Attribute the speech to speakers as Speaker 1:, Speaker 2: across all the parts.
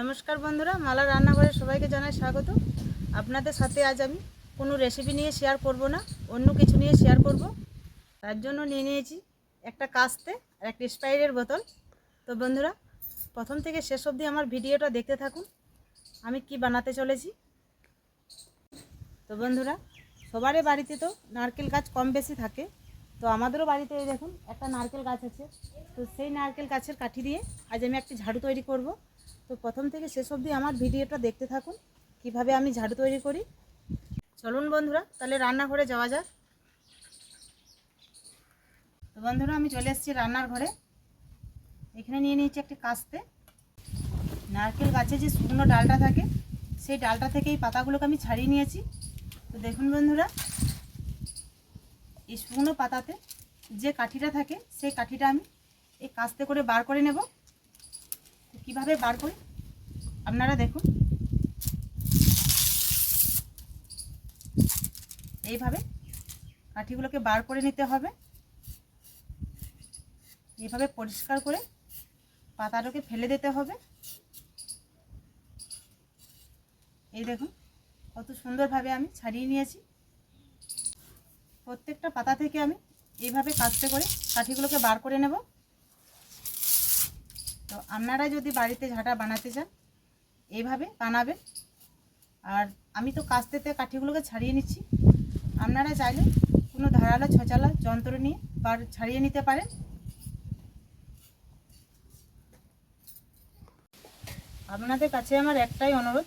Speaker 1: নমস্কার বন্ধুরা, মালা রান্নাঘরে সবাইকে জানাই স্বাগত। আপনাদের সাথে আজ আমি কোনো রেসিপি নিয়ে শেয়ার করব না, অন্য কিছু নিয়ে শেয়ার করব। তার জন্য নিয়ে নিয়েছি একটা কাস্তে আর একটা স্পাইরের বোতল। তো বন্ধুরা, প্রথম থেকে শেষ অবধি আমার ভিডিওটা দেখতে থাকুন, আমি কি বানাতে চলেছি। তো বন্ধুরা, সবারই বাড়িতে তো নারকেল গাছ কম বেশি থাকে। তো আমাদেরও বাড়িতে দেখুন, একটা নারকেল গাছ আছে। তো সেই নারকেল গাছের কাঠি দিয়ে আজ আমি একটি ঝাড়ু তৈরি করব। তো প্রথম থেকে শেষ অবধি আমার ভিডিওটা দেখতে থাকুন, কীভাবে আমি ঝাড়ু তৈরি করি। চলুন বন্ধুরা, তাহলে রান্নাঘরে যাওয়া যাক। তো বন্ধুরা, আমি চলে এসেছি রান্নার ঘরে এখানে নিয়ে নিয়েছি একটি কাস্তে। নারকেল গাছে যে শুকনো ডালটা থাকে, সেই ডালটা থেকে এই পাতাগুলোকে আমি ছাড়িয়ে নিয়েছি। তো দেখুন বন্ধুরা, এই শুকনো পাতাতে যে কাঠিটা থাকে, সেই কাঠিটা আমি এই কাস্তে করে বার করে নেব। কীভাবে বার করি? আপনারা দেখুন। এইভাবে কাঠিগুলোকে বার করে নিতে হবে। এইভাবে পরিষ্কার করে পাতাটাকে ফেলে দিতে হবে। এই দেখুন, কত সুন্দরভাবে আমি ছাড়িয়ে নিয়েছি। প্রত্যেকটা পাতা থেকে আমি এইভাবে কাস্তে করে কাঠিগুলোকে বার করে নেব। তো আপনারা যদি বাড়িতে ঝাঁটা বানাতে চান এইভাবে বানাবেন। আর আমি তো কাস্তেতে কাঠিগুলোকে ছাড়িয়ে নিচ্ছি। আপনারা চাইলে কোনো ধারালো ছচালা যন্ত্র নিয়ে বার ছাড়িয়ে নিতে পারেন। আপনাদের কাছে আমার একটাই অনুরোধ,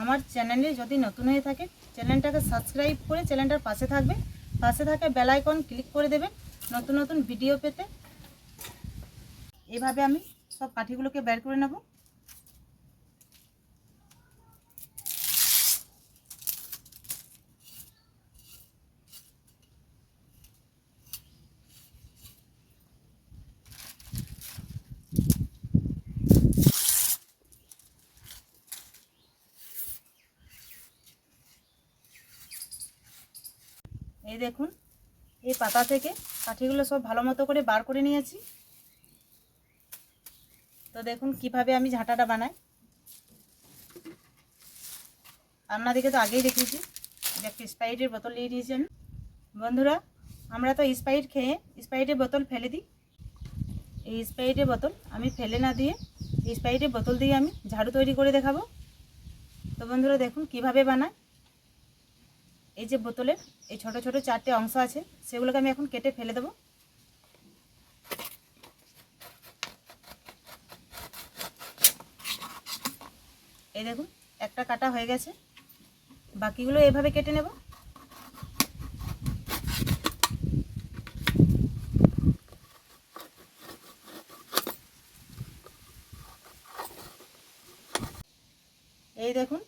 Speaker 1: আমার চ্যানেলে যদি নতুন হয়ে থাকে, চ্যানেলটাকে সাবস্ক্রাইব করে চ্যানেলটার পাশে থাকবে পাশে থাকে বেল আইকন ক্লিক করে দেবেন। নতুন নতুন ভিডিও পেতে। এভাবে আমি সব কাঠিগুলোকে বের করে নেব। এই দেখুন, এই পাতা থেকে কাঠিগুলো সব ভালো মতো করে বার করে নিয়েছি। তো দেখুন কীভাবে আমি ঝাঁটাটা বানাই। আপনাদেরকে তো আগেই দেখিয়েছি যে একটা স্প্রাইটের বোতল নিয়ে নিয়েছি আমি। বন্ধুরা, আমরা তো স্প্রাইট খেয়ে স্প্রাইটের বোতল ফেলে দিই। এই স্প্রাইটের বোতল আমি ফেলে না দিয়ে এই স্প্রাইটের বোতল দিয়ে আমি ঝাড়ু তৈরি করে দেখাবো। তো বন্ধুরা, দেখুন কীভাবে বানায় এই যে বোতলের এই ছোট ছোট চারটে অংশ আছে, সেগুলোকে আমি এখন কেটে ফেলে দেবো। এই দেখুন, একটা কাটা হয়ে গেছে। বাকিগুলো এভাবে কেটে নেব। এই দেখুন,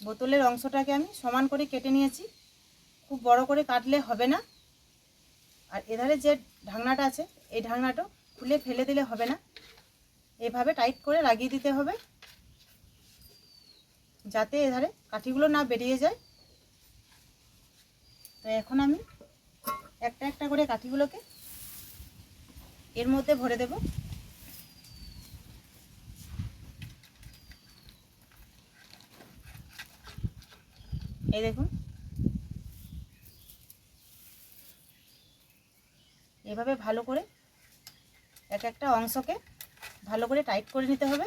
Speaker 1: বোতলের অংশটাকে আমি সমান করে কেটে নিয়েছি। খুব বড় করে কাটলে হবে না। আর এধারে যে ঢাকনাটা আছে, এই ঢাকনাটা খুলে ফেলে দিলে হবে না। এভাবে টাইট করে লাগিয়ে দিতে হবে। যাতে এধারে কাঠিগুলো না বেরিয়ে যায়। তো এখন আমি একটা একটা করে কাঠিগুলোকে এর মধ্যে ভরে দেব। এই দেখুন। এভাবে ভালো করে এক একটা অংশকে ভালো করে টাইট করে নিতে হবে।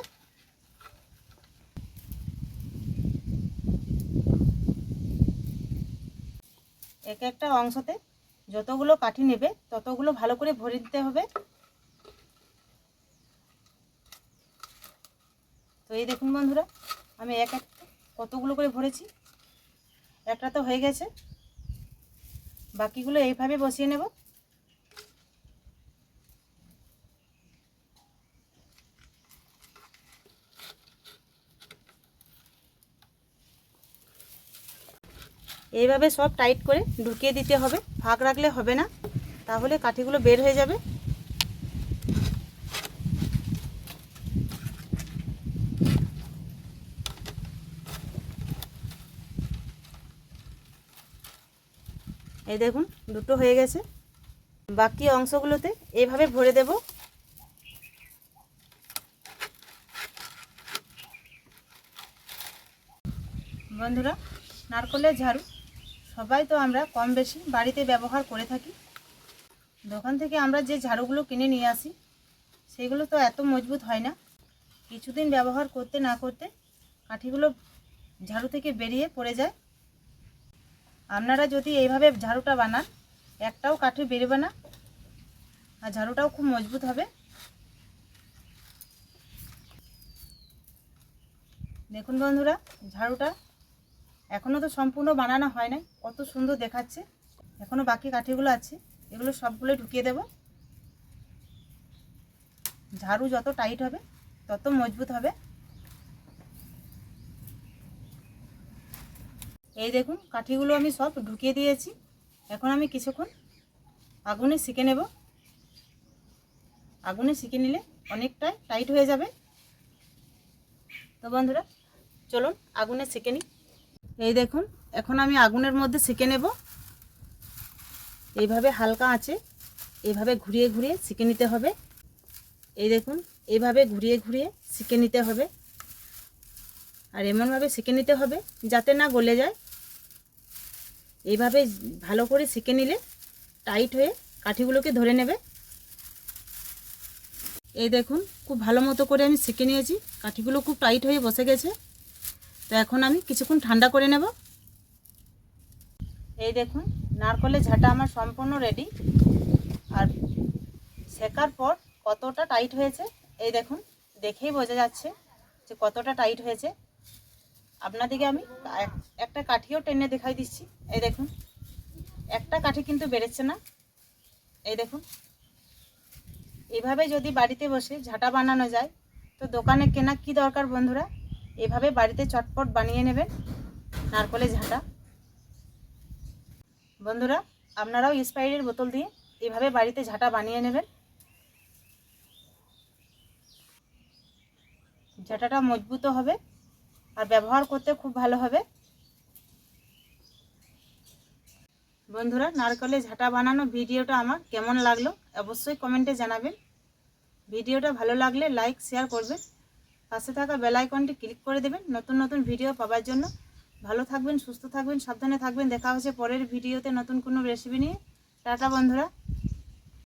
Speaker 1: এক একটা অংশতে যতগুলো কাঠি নেবে, ততগুলো ভালো করে ভরে দিতে হবে। তো এই দেখুন বন্ধুরা, আমি এক এক কতগুলো করে ভরেছি। একটা তো হয়ে গেছে। বাকিগুলো এইভাবে বসিয়ে নেব। এইভাবে সব টাইট করে ঢুকিয়ে দিতে হবে। ফাঁক রাখলে হবে না। তাহলে কাঠিগুলো বের হয়ে যাবে। এই দেখুন, দুটো হয়ে গেছে। বাকি অংশগুলোতে এইভাবে ভরে দেব। বন্ধুরা, নারকলের ঝাড়ু সবাই তো আমরা কম বেশি বাড়িতে ব্যবহার করে থাকি। দোকান থেকে আমরা যে ঝাড়ুগুলো কিনে নিয়ে আসি, সেগুলো তো এত মজবুত হয় না। কিছুদিন ব্যবহার করতে না করতে কাঠিগুলো ঝাড়ু থেকে বেরিয়ে পড়ে যায়। আপনারা যদি এইভাবে ঝাড়ুটা বানান, একটাও কাঠি বেরোবে না, আর ঝাড়ুটাও খুব মজবুত হবে। দেখুন বন্ধুরা, ঝাড়ুটা এখনও তো সম্পূর্ণ বানানো হয় নাই। কত সুন্দর দেখাচ্ছে। এখনও বাকি কাঠিগুলো আছে। এগুলো সবগুলো ঢুকিয়ে দেব। ঝাড়ু যত টাইট হবে, তত মজবুত হবে। এই দেখুন, কাঠিগুলো আমি সব ঢুকিয়ে দিয়েছি। এখন আমি কিছুক্ষণ আগুনে শিখে নেব। আগুনে শিখে নিলে অনেকটাই টাইট হয়ে যাবে। তো বন্ধুরা, চলুন আগুনে সেঁকে নিই। এই দেখুন, এখন আমি আগুনের মধ্যে সেঁকে নেব। এইভাবে হালকা আছে এইভাবে ঘুরিয়ে ঘুরিয়ে সেঁকে নিতে হবে। এই দেখুন, এইভাবে ঘুরিয়ে ঘুরিয়ে সেঁকে নিতে হবে। আর এমনভাবে সেঁকে নিতে হবে যাতে না গলে যায়। এইভাবে ভালো করে সেঁকে নিলে টাইট হয়ে কাঠিগুলোকে ধরে নেবে। এই দেখুন, খুব ভালো মতো করে আমি সেঁকে নিয়েছি। কাঠিগুলো খুব টাইট হয়ে বসে গেছে। তো এখন আমি কিছুক্ষণ ঠান্ডা করে নেব। এই দেখুন, নারকলের ঝাঁটা আমার সম্পূর্ণ রেডি আর শেখার পর কতটা টাইট হয়েছে, এই দেখুন, দেখেই বোঝা যাচ্ছে যে কতটা টাইট হয়েছে। আপনাদেরকে আমি একটা কাঠিও টেনে দেখাই দিচ্ছি। এই দেখুন, একটা কাঠি কিন্তু বেড়েছে না। এই দেখুন, এভাবে যদি বাড়িতে বসে ঝাঁটা বানানো যায়, তো দোকানে কেনা কি দরকার বন্ধুরা? এভাবে বাড়িতে চটপট বানিয়ে নেবেন নারকলের ঝাঁটা। বন্ধুরা, আপনারাও স্পাইরের বোতল দিয়ে এভাবে বাড়িতে ঝাঁটা বানিয়ে নেবেন। ঝাঁটাটা মজবুত হবে আর ব্যবহার করতে খুব ভালো হবে। বন্ধুরা নারকেলের ঝাঁটা বানানো ভিডিওটা আমার কেমন লাগল অবশ্যই কমেন্টে জানাবেন। ভিডিওটা ভালো লাগলে লাইক, শেয়ার করবেন। পাশে থাকা বেল আইকনটি ক্লিক করে দেবেন। নতুন নতুন ভিডিও পাওয়ার জন্য। ভালো থাকবেন, সুস্থ থাকবেন, সাবধানে থাকবেন। দেখা হচ্ছে পরের ভিডিওতে নতুন কোনো রেসিপি নিয়ে। টাটা বন্ধুরা।